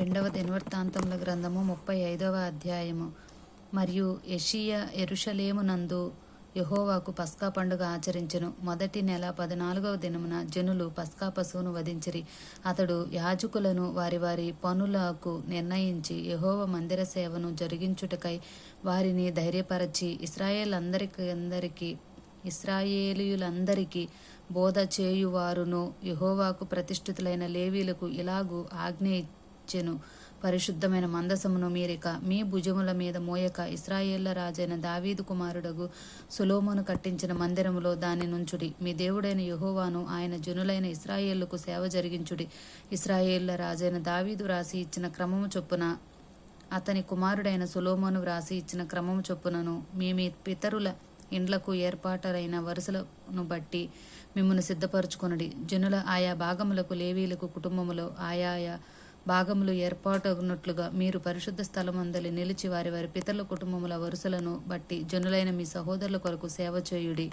రెండవ దినవృత్తాంతముల గ్రంథము ముప్పై ఐదవ అధ్యాయము. మరియు ఎషియా ఎరుషలేమునందు యహోవాకు పస్కా పండుగ ఆచరించెను. మొదటి నెల పద్నాలుగవ దినమున జనులు పస్కా పశువును వధించిరి. అతడు యాజకులను వారి వారి పనులకు నిర్ణయించి యహోవ మందిర సేవను జరిగించుటకై వారిని ధైర్యపరచి ఇస్రాయేల్ అందరికి అందరికీ ఇస్రాయేలీయులందరికీ బోధ చేయువారును యహోవాకు ప్రతిష్ఠితులైన లేవీలకు ఇలాగూ ఆజ్ఞ ఇచ్చెను. పరిశుద్ధమైన మందసమును మీరిక మీ భుజముల మీద మోయక ఇస్రాయేళ్ళ రాజైన దావీదు కుమారుడగు సులోమును కట్టించిన మందిరములో దాని నుంచుడి. మీ దేవుడైన యహోవాను ఆయన జనులైన ఇస్రాయేళ్ళకు సేవ జరిగించుడి. ఇస్రాయేళ్ళ రాజైన దావీదు రాసి ఇచ్చిన క్రమము చొప్పున అతని కుమారుడైన సులోమోను వ్రాసి ఇచ్చిన క్రమము చొప్పునను మీ మీ పితరుల ఇండ్లకు ఏర్పాటైన వరుసలను బట్టి మిమ్మల్ని సిద్ధపరచుకొనుడి. జనుల ఆయా భాగములకు లేవీలకు కుటుంబములో ఆయాయ భాగములు ఏర్పాటగున్నట్లుగా మీరు పరిశుద్ధ స్థలమందలి నిలిచి వారి వారి పితరుల కుటుంబముల వరుసలను బట్టి జనులైన మీ సహోదరుల కొరకు సేవ చేయుడి.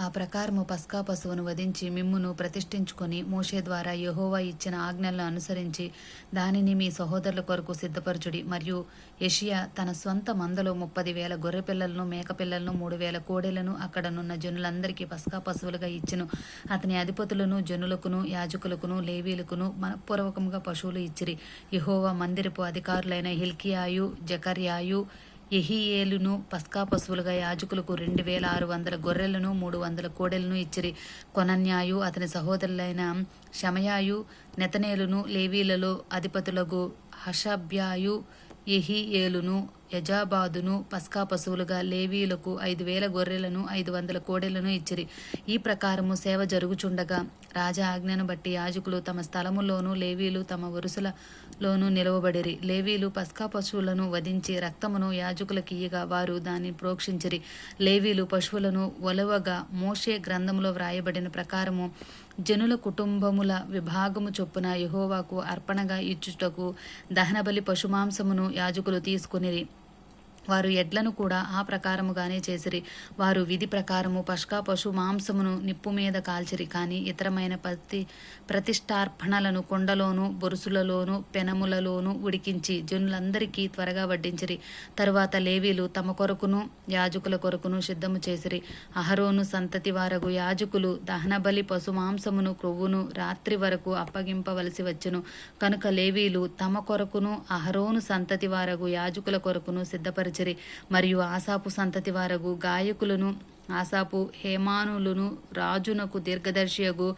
ఆ ప్రకారము పస్కా పశువును వధించి మిమ్మును ప్రతిష్ఠించుకొని మోషే ద్వారా యహోవా ఇచ్చిన ఆజ్ఞలను అనుసరించి దానిని మీ సహోదరుల కొరకు సిద్ధపరచుడి. మరియు ఎషియా తన స్వంత మందలో ముప్పది వేల గొర్రె పిల్లలను మూడు వేల కోడెలను అక్కడనున్న జనులందరికీ పస్కా పశువులుగా ఇచ్చెను. అతని అధిపతులను జనులకును యాజకులకును లేవీలకును మనపూర్వకముగా పశువులు ఇచ్చిరి. యహోవా మందిరపు అధికారులైన హిల్కియాయు జకర్యాయు ఎహియేలును పస్కా పశువులుగా యాజకులకు రెండు వేల ఆరు వందల గొర్రెలను మూడు వందల కోడెలను ఇచ్చిరి. కొనన్యాయు అతని సహోదరులైన షమయాయు నెతనేలును లేవీలలో అధిపతులకు హషాభ్యాయు ఎహియేలును యజాబాదును పస్కా పశువులుగా లేవీలకు ఐదు వేల గొర్రెలను ఐదు వందల కోడెలను ఇచ్చిరి. ఈ ప్రకారము సేవ జరుగుచుండగా రాజా ఆజ్ఞను బట్టి యాజకులు తమ స్థలములోనూ లేవీలు తమ వరుసలలోనూ నిలవబడిరి. లేవీలు పస్కా పశువులను వధించి రక్తమును యాజకులకు ఇయ్యగా వారు దాన్ని ప్రోక్షించిరి. లేవీలు పశువులను ఒలవగా మోషే గ్రంథములో వ్రాయబడిన ప్రకారము జనుల కుటుంబముల విభాగము చొప్పున యహోవాకు అర్పణగా ఇచ్చుటకు దహనబలి పశుమాంసమును యాజకులు తీసుకునిరి. వారు ఎడ్లను కూడా ఆ ప్రకారముగానే చేసిరి. వారు విధి ప్రకారము పష్కా పశు మాంసమును నిప్పు మీద కాల్చిరి. కానీ ఇతరమైన ప్రతి ప్రతిష్టార్పణలను కొండలోను బొరుసులలోను పెనములలోను ఉడికించి జనులందరికీ త్వరగా వడ్డించిరి. తరువాత లేవీలు తమ కొరకును యాజకుల కొరకును సిద్ధము చేసిరి. అహరోను సంతతి వారగు యాజకులు దహనబలి పశు మాంసమును క్రొవ్వును రాత్రి వరకు అప్పగింపవలసి వచ్చును. కనుక లేవీలు తమ కొరకును అహరోను సంతతి వారగు యాజకుల కొరకును సిద్ధపరిచి సిద్ధపరిచిరి మరియు ఆసాపు సంతతి వారగు గాయకులను ఆసాపు హేమానులను రాజునకు దీర్ఘదర్శియగు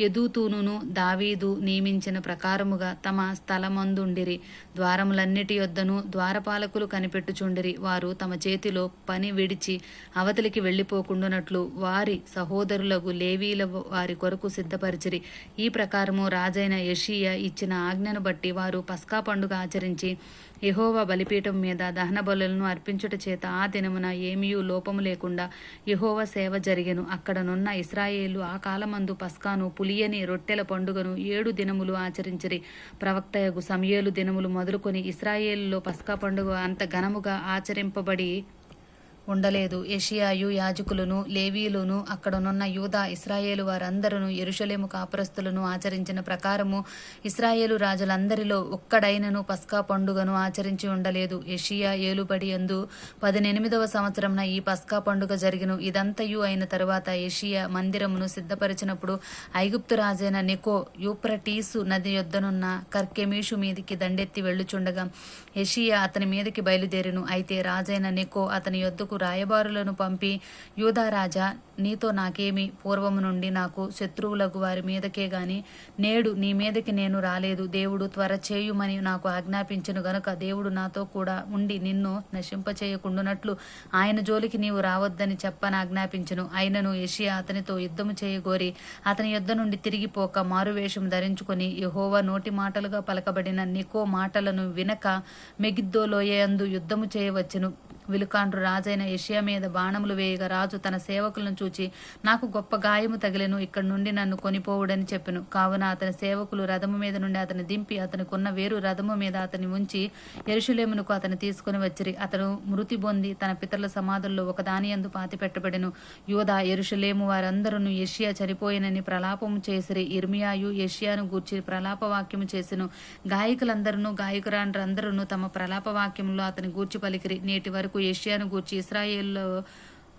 యదూతూనును దావీదు నియమించిన ప్రకారముగా తమ స్థలమందుండిరి. ద్వారములన్నిటి యొద్దను ద్వారపాలకులు కనిపెట్టుచుండిరి. వారు తమ చేతిలో పని విడిచి అవతలికి వెళ్ళిపోకుండునట్లు వారి సహోదరులకు లేవీల వారి కొరకు సిద్ధపరిచిరి. ఈ ప్రకారము రాజైన యషియా ఇచ్చిన ఆజ్ఞను బట్టి వారు పస్కా పండుగ ఆచరించి యహోవా బలిపీఠం మీద దహన బలులను అర్పించుట చేత ఆ దినమున ఏమీయూ లోపము లేకుండా యెహోవా సేవ జరిగెను. అక్కడనున్న ఇస్రాయేలు ఆ కాలమందు పస్కాను పులియని రొట్టెల పండుగను ఏడు దినములు ఆచరించిరి. ప్రవక్తయగు సమయలు దినములు మొదలుకొని ఇస్రాయేల్లో పస్కా పండుగ అంత ఘనముగా ఆచరింపబడి ఉండలేదు. యెషియాయు యాజకులను లేవీలును అక్కడనున్న యూదా ఇస్రాయేలు వారందరూ ఎరుషలేము కాపురస్తులను ఆచరించిన ప్రకారము ఇస్రాయేలు రాజులందరిలో ఒక్కడైనను పస్కా పండుగను ఆచరించి ఉండలేదు. యెషియా ఏలుబడి అందు పదినెనిమిదవ సంవత్సరంన ఈ పస్కా పండుగ జరిగిన. ఇదంతయు అయిన తరువాత ఏషియా మందిరమును సిద్ధపరిచినప్పుడు ఐగుప్తు రాజైన నికో యూప్రటీసు నది యొద్దనున్న కర్కెమీషు మీదికి దండెత్తి వెళ్ళుచుండగా ఏషియా అతని మీదకి బయలుదేరిను. అయితే రాజైన నికో అతని యొద్దకు రాయబారులను పంపి యూధారాజా నీతో నాకేమి పూర్వము నుండి నాకు శత్రువులకు వారి మీదకే గాని నేడు నీ మీదకి నేను రాలేదు. దేవుడు త్వర చేయుమని నాకు ఆజ్ఞాపించను గనుక దేవుడు నాతో కూడా ఉండి నిన్ను నశింపచేయకుండునట్లు ఆయన జోలికి నీవు రావద్దని చెప్పని ఆజ్ఞాపించను. అయినను యషియా అతనితో యుద్ధము చేయగోరి అతని యుద్ధ నుండి తిరిగిపోక మారువేషం ధరించుకొని యెహోవా నోటి మాటలుగా పలకబడిన నికో మాటలను వినక మెగిద్దోలోయందు యుద్ధము చేయవచ్చును. విలుకాండ్రు రాజైన యషియా మీద బాణములు వేయగా రాజు తన సేవకులను చూచి నాకు గొప్ప గాయము తగిలెను ఇక్కడ నుండి నన్ను కొనిపోవుడని చెప్పెను. కావున అతని సేవకులు రథము మీద నుండి అతని దింపి అతనికున్న వేరు రథము మీద అతని ఉంచి ఎరుషులేమునకు అతను తీసుకుని వచ్చిరి. అతడు మృతి పొంది తన పితరుల సమాధుల్లో ఒక దాని యందు పాతి పెట్టబడెను. యోధ ఎరుషులేము వారందరూ యషియా చనిపోయినని ప్రలాపము చేసిరి. ఇర్మియాయు యషియాను గూర్చి ప్రలాప వాక్యము చేసెను. గాయకులందరూ గాయకురాండ్రందరూ తమ ప్రలాప వాక్యములో అతని గూర్చి పలికిరి. నేటి వరకు ఏషియాను గూర్చి ఇస్రాయేల్లో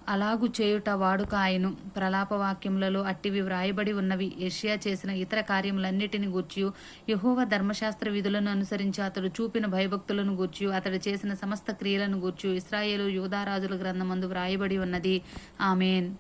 అలాగు చేయుట వాడుక ఆయను. ప్రలాప వాక్యములలో అట్టివి వ్రాయబడి ఉన్నవి. ఏషియా చేసిన ఇతర కార్యములన్నిటిని గూర్చి యహోవ ధర్మశాస్త్ర విధులను అనుసరించి అతడు చూపిన భయభక్తులను గూర్చి అతడు చేసిన సమస్త క్రియలను గూర్చి ఇస్రాయేలు యూదారాజుల గ్రంథమందు వ్రాయబడి ఉన్నది. ఆమెన్.